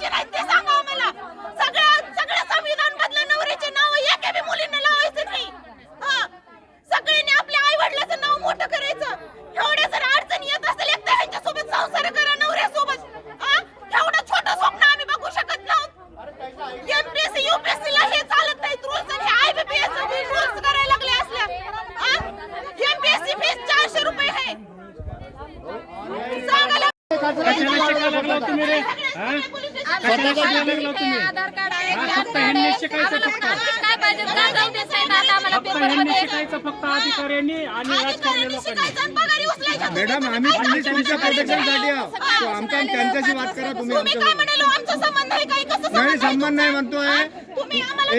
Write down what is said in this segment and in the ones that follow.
कोणाचे नाहीत ते सांगा आम्हाला सगळ्या सगळ्या संविधान मधल्या नवऱ्याचे नाव एका बी मुलींना लावायचं नाही हा सगळ्यांनी आपल्या आई वडिलाचं नाव मोठं करायचं एवढ्या जर अडचणी येत असेल एक तर ह्यांच्यासोबत संसार करा नवऱ्यासोबत हा एवढं छोटं स्वप्न आम्ही बघू शकत नव्हत एमपीएससी युपीएससी ला हे चालत नाही रूल्स आणि आयबीपीएस रूल्स करायला लागले असल्या एमपीएससी फीस चारशे रुपये आहे सांगायला कशाला शिकायला लागला तुम्ही रे हा? कशाला शिकायला लागला तुम्ही आधार कार्ड आहे हा, फक्त ह्यांनी शिकायचं फक्त. काय पाहिजे? काय जाऊ दे साहेब आता आम्हाला फक्त ह्यांनी शिकायचं फक्त अधिकाऱ्यांनी आणि राजकारणी अधिकाऱ्यांनी लोकांनी शिकायचं आणि पगारी उचलायच्या. मॅडम आम्ही तुम्ही तुमच्या प्रोटेक्शनसाठी आहोत. तो त्यांच्याशी वाद करा तुम्ही तुम्ही काय आमच्या म्हणालो? आमचा संबंध आहे काही कसं नाही संबंध आहे संबंध नाही? म्हणतोय. तुम्ही आम्हाला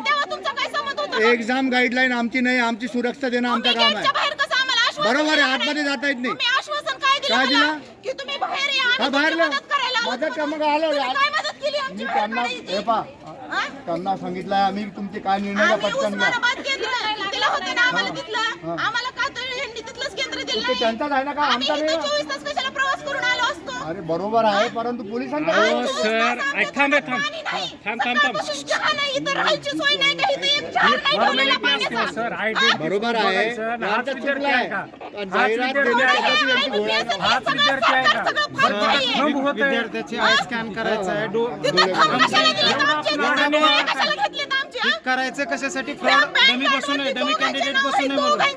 तेव्हा तुमचा काय संबंध होता? का? एक्झाम गाईडलाईन आमची नाही आमची सुरक्षा देणं आमचं तुम्ही काम आहे. बाहेर कसं आम्हाला आश्वासन बरोबर आहे, आतमध्ये? जाता येत नाही. तुम्ही आश्वासन काय दिलं काय मला? दिलं? की तुम्ही बाहेर या हा आणि बाहेर तुमची मदत करायला आहोत. मदत का मग आलो? तुम्ही काय बाहेर त्यांना? हे पा. हा? त्यांना सांगितलंय आम्ही तुमचे काय निर्णय आम्ही पटकन घ्या. उस्मानाबाद केंद्र दिलं होतं ना आम्हाला तिथलं? आम्हाला का तर यांनी तिथलंच केंद्र दिलं ते नाही? त्यांचाच आहे ना का? आम्ही आमचा इथं नाही चोवीस तास कशाला प्रवास करून आलो असतो? अरे बरोबर आहे परंतु पोलिसांचा अहो, काय? सर. ऐक थांब थांब. थांब थांब थांब. इथं राहायची सोय नाही का इथं बरोबर आहे. हाच विद्यार्थी आहे का? विद्यार्थी आहे. का? विद्यार्थ्याची आय स्कॅन करायचं आहे. हा? करायचं कशासाठी? फ्रॉड डमी बसून नये डमी कॅन्डिडेट बसून आधार.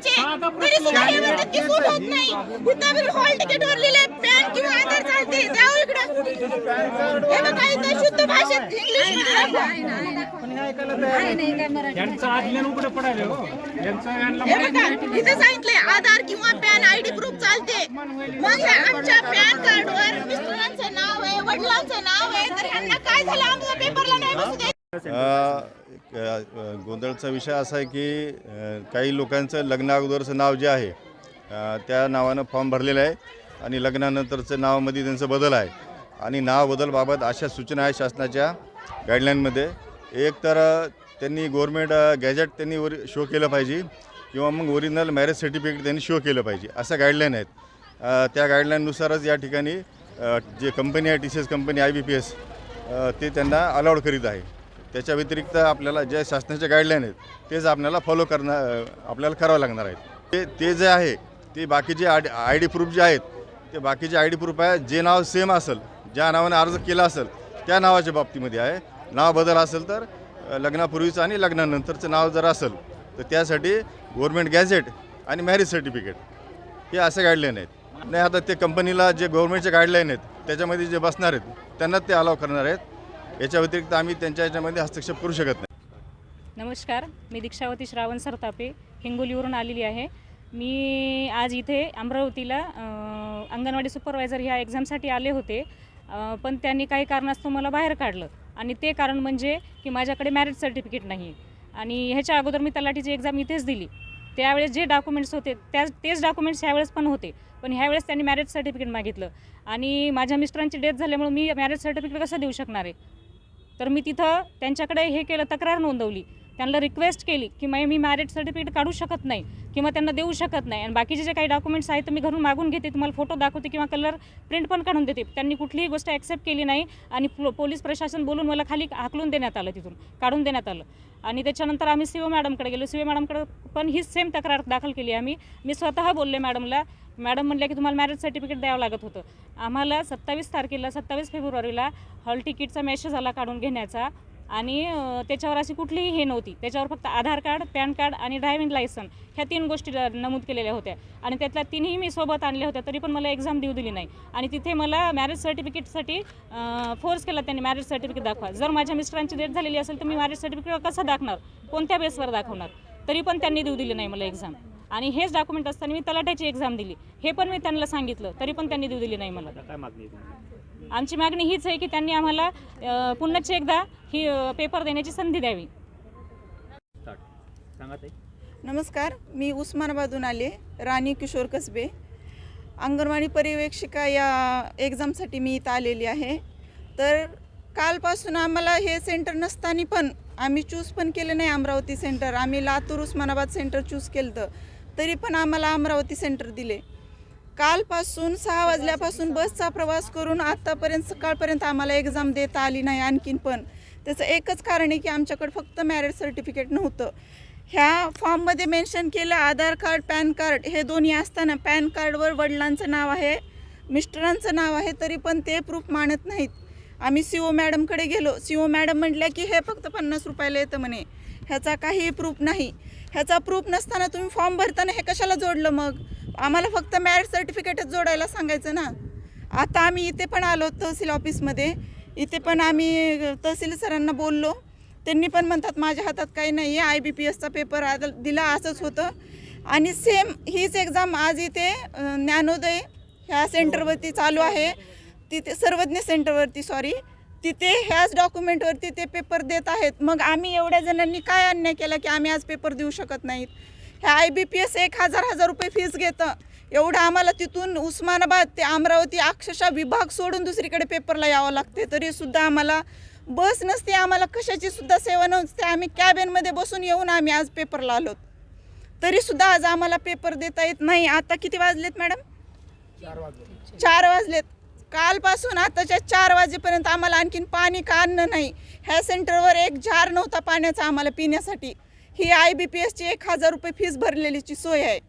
यांचं आज्ञान उघडं पडायला हो. यांचं यांना इथं सांगितलंय किंवा पॅन आयडी प्रूफ चालते. मग हे आमच्या पॅन कार्डवर मिस्टरांचं नाव आहे वडिलांचं नाव आहे तर ह्यांना काय झालं? आमच्या पेपरला नाही बसू द्यायचं. गोंधळचा विषय असा आहे की काही लोकांचं लग्न अगोदरचं नाव जे आहे त्या नावानं फॉर्म भरलेलं आहे आणि लग्नानंतरचं नावामध्ये त्यांचं बदल आहे. आणि नाव बदलबाबत अशा सूचना आहे शासनाच्या गाईडलाईनमध्ये एक तर त्यांनी गव्हर्मेंट गॅजेट त्यांनी वर शो केलं पाहिजे किंवा मग ओरिजिनल मॅरेज सर्टिफिकेट त्यांनी शो केलं पाहिजे असं गाईडलाईन आहेत. त्या गाईडलाईननुसारच या ठिकाणी जे कंपनी आहे T C S company I B P S ते त्यांना अलाउड करीत आहे. त्याच्या व्यतिरिक्त आपल्याला ज्या शासनाच्या गाईडलाईन आहेत तेच आपल्याला फॉलो करणं आपल्याला करावं लागणार आहे ते ते जे आहे ते बाकीचे आय आय डी प्रूफ जे आहेत ते बाकीचे आय डी प्रूफ आहे जे नाव सेम असेल ज्या नावाने अर्ज केला असेल त्या नावाच्या बाबतीमध्ये आहे. नाव बदल असेल तर लग्नापूर्वीचं आणि लग्नानंतरचं नाव जर असेल तर त्यासाठी गव्हर्मेंट गॅझेट आणि मॅरेज सर्टिफिकेट हे असे गाईडलाईन आहेत. नाही आता ते कंपनीला जे गव्हर्मेंटचे गाईडलाईन आहेत त्याच्यामध्ये जे बसणार आहेत त्यांना ते अलाव करणार आहेत. याच्या व्यतिरिक्त आम्ही त्यांच्या याच्यामध्ये हस्तक्षेप करू शकत नाही. नमस्कार मी दीक्षावती श्रावण सरतापे हिंगोलीवरून आलेली आहे. मी आज इथे अमरावतीला अंगणवाडी सुपरवायझर ह्या एक्झामसाठी आले होते. पण त्यांनी काही कारणास्तव मला बाहेर काढलं. आणि ते कारण म्हणजे की माझ्याकडे मॅरेज सर्टिफिकेट नाही. आणि ह्याच्या अगोदर मी तलाठीची एक्झाम इथेच दिली. त्यावेळेस जे डॉक्युमेंट्स होते त्या तेच डॉक्युमेंट्स ह्यावेळेस पण होते. पण ह्यावेळेस त्यांनी मॅरेज सर्टिफिकेट मागितलं. आणि माझ्या मिस्टरांची डेथ झाल्यामुळे मी मॅरेज सर्टिफिकेट कसं देऊ शकणार आहे? तर मी तिथं त्यांच्याकडे हे केलं तक्रार नोंदवली. त्यांना रिक्वेस्ट केली की मग मी मॅरेज सर्टिफिकेट काढू शकत नाही किंवा त्यांना देऊ शकत नाही. आणि बाकीचे जे काही डॉक्युमेंट्स आहेत ते मी घरून मागून घेते. तुम्हाला फोटो दाखवते किंवा कलर प्रिंट पण काढून देते. त्यांनी कुठलीही गोष्ट ॲक्सेप्ट केली नाही आणि पो- पोलीस प्रशासन बोलून मला खाली हाकलून देण्यात आलं तिथून काढून देण्यात आलं. आणि त्याच्यानंतर आम्ही सी ओ मॅडमकडे गेलो. सी मॅडमकडे पण हीच सेम तक्रार दाखल केली आम्ही. मी स्वतः बोलले मॅडमला मॅडम म्हणल्या की तुम्हाला मॅरेज सर्टिफिकेट द्यावं लागत होतं. आम्हाला सत्तावीस तारखेला सत्तावीस फेब्रुवारीला हॉल तिकीटचा मेसेज आला काढून घेण्याचा. आणि त्याच्यावर अशी कुठलीही हे नव्हती. त्याच्यावर फक्त आधार कार्ड पॅन कार्ड आणि ड्रायव्हिंग लायसन ह्या तीन गोष्टी नमूद केलेल्या होत्या. आणि त्यातल्या तिन्ही मी सोबत आणल्या होत्या तरी पण मला एक्झाम देऊ दिली नाही. आणि तिथे मला मॅरेज सर्टिफिकेटसाठी फोर्स केला त्यांनी मॅरेज सर्टिफिकेट दाखवा. जर माझ्या मिस्टरांची डेट झालेली असेल तर मी मॅरेज सर्टिफिकेट कसं दाखवणार कोणत्या बेसवर दाखवणार? तरी पण त्यांनी देऊ दिली नाही मला एक्झाम. आणि हेच डॉक्युमेंट असताना मी तलाट्याची एक्झाम दिली. हे पण मी त्यांना सांगितलं तरी पण त्यांनी देऊ दिली नाही मला. काय मागणी आमची मागणी हीच आहे की त्यांनी आम्हाला अ, पुन्हाची एकदा ही पेपर देण्याची संधी द्यावी. नमस्कार मी उस्मानाबादून आले राणी किशोर कसबे. अंगणवाडी पर्यवेक्षिका या एक्झामसाठी मी इथं आलेली आहे. तर कालपासून आम्हाला हे सेंटर नसताना पण आम्ही चूज पण केलं नाही अमरावती सेंटर आम्ही लातूर उस्मानाबाद सेंटर चूज केलं तर तरी पण आम्हाला अमरावती सेंटर दिले. कालपासून सहा वाजल्यापासून बसचा प्रवास करून आत्तापर्यंत सकाळपर्यंत आम्हाला एक्झाम देता आली नाही आणखीन पण. त्याचं एकच कारण आहे की आमच्याकडे फक्त मॅरेज सर्टिफिकेट नव्हतं. ह्या फॉर्ममध्ये मेन्शन केलं आधार कार्ड पॅन कार्ड हे दोन्ही असताना पॅन कार्डवर वडिलांचं नाव आहे मिस्टरांचं नाव आहे तरी पण ते प्रूफ मानत नाहीत. आम्ही सी ओ मॅडमकडे गेलो. सी ओ मॅडम म्हटल्या की हे फक्त पन्नास रुपयाला येतं म्हणे. ह्याचा काही प्रूफ नाही. ह्याचा प्रूफ नसताना तुम्ही फॉर्म भरताना हे कशाला जोडलं मग? आम्हाला फक्त मॅरेज सर्टिफिकेटच जोडायला सांगायचं ना. आता आम्ही इथे पण आलो तहसील ऑफिसमध्ये इथे पण आम्ही तहसील सरांना बोललो. त्यांनी पण म्हणतात माझ्या हातात काही नाही आहे आय बी पी एसचा पेपर आ दिला असंच होतं. आणि सेम हीच एक्झाम आज इथे ज्ञानोदय ह्या सेंटरवरती चालू आहे. तिथे सर्वज्ञ सेंटरवरती सॉरी तिथे ह्याच डॉक्युमेंटवरती ते पेपर देत आहेत. मग आम्ही एवढ्या जणांनी काय अन्याय केला की आम्ही आज पेपर देऊ शकत नाहीत? ह्या आय बी पी एस एक हजार हजार रुपये फीस घेतं. एवढं आम्हाला तिथून उस्मानाबाद ते अमरावती अक्षरशः विभाग सोडून दुसरीकडे पेपरला यावं लागते तरीसुद्धा आम्हाला बस नसते आम्हाला कशाची सुद्धा सेवा नसते. आम्ही कॅबिनमध्ये बसून येऊन आम्ही आज पेपरला आलोत तरीसुद्धा आज आम्हाला पेपर देता येत नाही. आता किती वाजलेत मॅडम चार वाजलेत. कालपासून आताच्या चार वाजेपर्यंत आम्हाला आणखीन पाणी का अन्न नाही? ह्या सेंटरवर एक झार नव्हता पाण्याचा आम्हाला पिण्यासाठी. ही आय बी पी एसची एक हजार रुपये फीस भरलेलीची सोय आहे.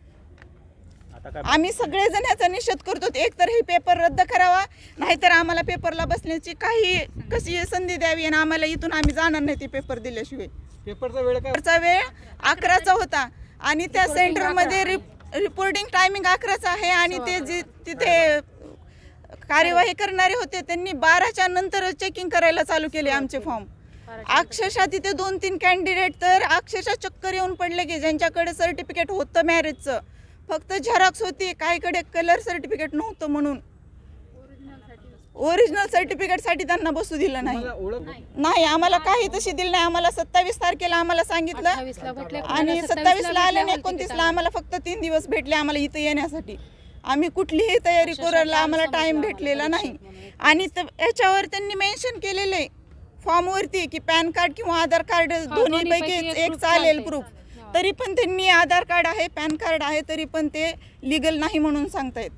आम्ही सगळेजण याचा निषेध करतो एक तर हे पेपर रद्द करावा नाहीतर आम्हाला पेपरला बसण्याची काही कशी संधी द्यावी आणि आम्हाला इथून आम्ही जाणार नाही ते पेपर दिल्याशिवाय. पेपरचा वेळ काय पेपरचा वेळ अकराचा होता आणि त्या सेंटरमध्ये रिप रिपोर्टिंग टायमिंग अकराचा आहे आणि ते जे तिथे कार्यवाही करणारे होते त्यांनी बाराच्या नंतर चेकिंग करायला चालू केले आमचे फॉर्म अक्षरशः तिथे दोन तीन कॅन्डिडेट तर अक्षरशः चक्कर येऊन पडले की ज्यांच्याकडे सर्टिफिकेट होतं मॅरेजचं फक्त झेरॉक्स होती काहीकडे कलर सर्टिफिकेट नव्हतं म्हणून. ओरिजिनल सर्टिफिकेटसाठी त्यांना बसू दिलं नाही. ओळख नाही आम्हाला काही तशी दिली नाही. आम्हाला सत्तावीस तारखेला आम्हाला सांगितलं. आणि सत्तावीसला आले आणि एकोणतीसला आम्हाला फक्त तीन दिवस भेटले आम्हाला इथं येण्यासाठी. आम्ही कुठलीही तयारी करायला आम्हाला टाइम भेटलेला नाही. आणि याच्यावर त्यांनी मेन्शन केलेले फॉर्मवरती की पॅन कार्ड किंवा आधार कार्ड दोन्हीपैकी एक चालेल प्रूफ तरी पण त्यांनी आधार कार्ड आहे पॅन कार्ड आहे तरी पण ते लिगल नाही म्हणून सांगतायत.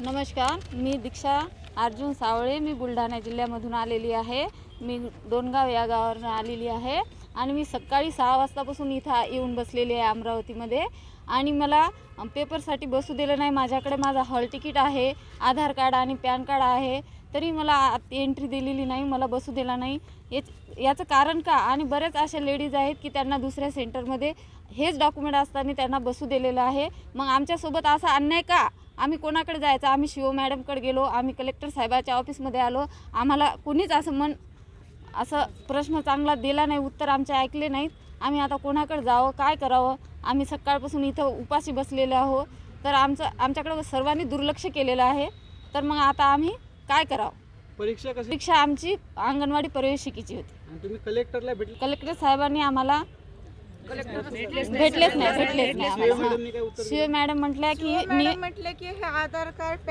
नमस्कार मी दीक्षा अर्जुन सावळे. मी बुलढाणा जिल्ह्यामधून आलेली आहे. मी दोनगाव या गावावरून आलेली आहे. आणि मी सकाळी सहा वाजतापासून इथं येऊन बसलेली आहे अमरावतीमध्ये. आणि मला पेपरसाठी बसू दिलं नाही. माझ्याकडे माझा हॉल तिकीट आहे आधार कार्ड आणि पॅन कार्ड आहे. तरी मला एंट्री दिलेली नाही मला बसू दिला नाही. याच याचं कारण का? आणि बऱ्याच अशा लेडीज आहेत की त्यांना दुसऱ्या सेंटरमध्ये हेच डॉक्युमेंट असताना त्यांना बसू दिलेलं आहे. मग आमच्यासोबत असा अन्याय का? आम्ही कोणाकडे जायचं? आम्ही शिव मॅडमकडे गेलो आम्ही कलेक्टर साहेबाच्या ऑफिसमध्ये आलो. आम्हाला कुणीच असं मन असं प्रश्न चांगला दिला नाही उत्तर आमचे ऐकले नाहीत. आम्ही आता कोणाकडे जावं काय करावं? आम्ही सकाळपासून इथं उपाशी बसलेले आहो तर आमचं आमच्याकडं सर्वांनी दुर्लक्ष केलेलं आहे. तर मग आता आम्ही काय करावं? परीक्षा कशी? परीक्षा आमची अंगणवाडी प्रवेशिकेची होती. आणि तुम्ही कलेक्टरला भेटले? कलेक्टर साहेबांनी आम्हाला भेटलेच नाही भेटलेच नाही आम्हाला मॅडमनी काय उत्तर शिव मॅडम म्हटल्या की मी म्हटलं की हे आधार कार्ड